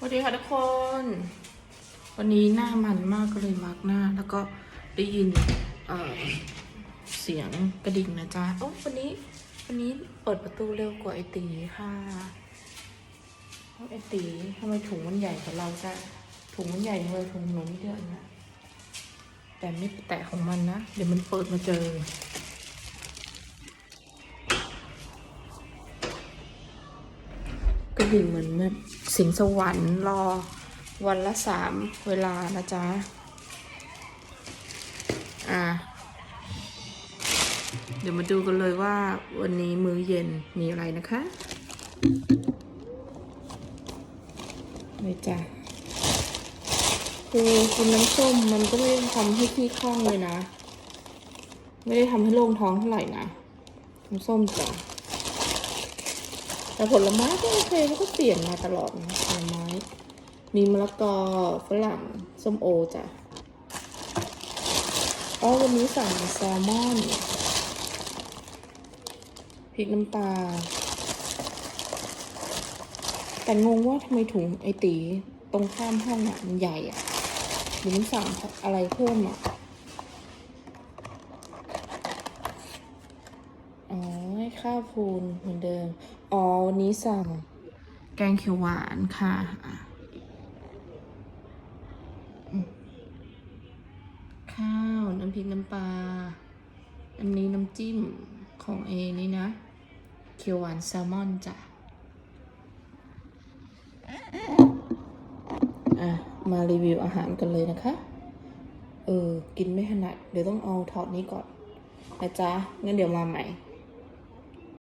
สวัสดีค่ะทุกคน วันนี้หน้ามันมากก็เลยมาร์กหน้า แล้วก็ได้ยินเเสียงกระดิ่งนะจ๊ะโอ้วันนี้วันนี้เปิดประตูเร็วกว่าไอตีค่ะไอตีทำไมถุงมันใหญ่กว่าเราจ้ะถุงมันใหญ่เลยถุงหนูนิดเดียวเองนะแต่ไม่แตะของมันนะ เดี๋ยวมันเปิดมาเจอ กระดิ่งเหมือนแบบสิงสวรรค์รอวันละสามเวลานะจ๊ะ อะเดี๋ยวมาดูกันเลยว่าวันนี้มื้อเย็นมีอะไรนะคะเลยจ้ะคือกินน้ำส้มมันก็ไม่ได้ทำให้ขี้คล่องเลยนะ ไม่ได้ทำให้โล่งท้องเท่าไหร่นะ น้ำส้มจ้ะ แต่ผลไม้ก็โอเคเขาก็เปลี่ยนมาตลอดนะผลไม้ มีมะละกอฝรั่งส้มโอจ้ะอ๋อวันนี้สั่งแซลมอนพริกน้ำปลาแต่งงว่าทำไมถุงไอตีตรงข้ามห้องอะมันใหญ่อะหรือมันสั่งอะไรเพิ่มอะอ๋อข้าวพูนเหมือนเดิม อ๋อวันนี้สั่ง แกงเขียวหวานค่ะข้าวน้ำพริกน้ำปลา อันนี้น้ำจิ้มของเอนี่นะ เขียวหวานแซลมอนจ้ะ อะ มารีวิวอาหารกันเลยนะคะ เออ กินไม่ถนัด เดี๋ยวต้องเอาถอดนี้ก่อนนะจ๊ะ งั้นเดี๋ยวมาใหม่